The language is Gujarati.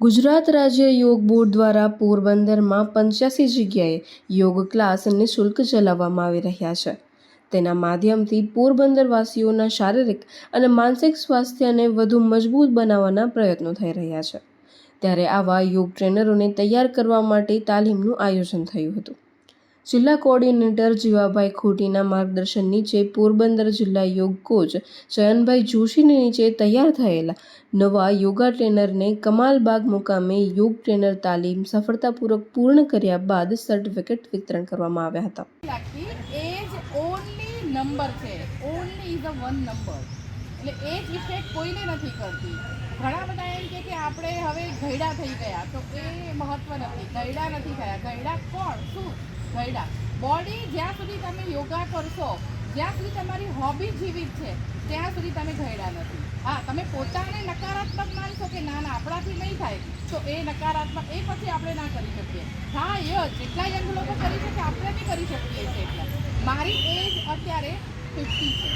ગુજરાત રાજ્ય યોગ બોર્ડ દ્વારા પોરબંદરમાં પંચ્યાસી જગ્યાએ યોગ ક્લાસ નિઃશુલ્ક ચલાવવામાં આવી રહ્યા છે. તેના માધ્યમથી પોરબંદરવાસીઓના શારીરિક અને માનસિક સ્વાસ્થ્યને વધુ મજબૂત બનાવવાના પ્રયત્નો થઈ રહ્યા છે. ત્યારે આવા યોગ ટ્રેનરોને તૈયાર કરવા માટે તાલીમનું આયોજન થયું હતું. જિલ્લા કોઓર્ડિનેટર જીવાભાઈ ખોટીના માર્ગદર્શન નીચે પોરબંદર જિલ્લા યોગ કોચ ચયનભાઈ જોશીની નીચે તૈયાર થયેલા નવા યોગા ટ્રેનરને કમાલબાગ મુકામે યોગ ટ્રેનર તાલીમ સફળતાપૂર્વક પૂર્ણ કર્યા બાદ સર્ટિફિકેટ વિતરણ કરવામાં આવ્યા હતા. એજ ઓનલી નંબર છે. ઓનલી ઇઝ એટલે એજ ઇફેક્ટ કોઈને નથી કરતી ઘણા બધા એમ કે આપણે હવે ઘરડા થઈ ગયા. તો એ મહત્વ નથી. ઘરડા નથી થયા. ઘરડા કોણ? શું? ઘરડા બોડી જ્યાં સુધી તમે યોગા કરશો, જ્યાં સુધી તમારી હોબી જીવિત છે, ત્યાં સુધી તમે ઘડ્યા નથી. હા, તમે પોતાને નકારાત્મક માનશો કે ના ના, આપણાથી નહીં થાય, તો એ નકારાત્મક, એ પછી આપણે ના કરી શકીએ. હા યસ જેટલા યંગ લોકો કરી શકે, આપણે બી કરી શકીએ છીએ મારી એજ અત્યારે ફિફ્ટી છે.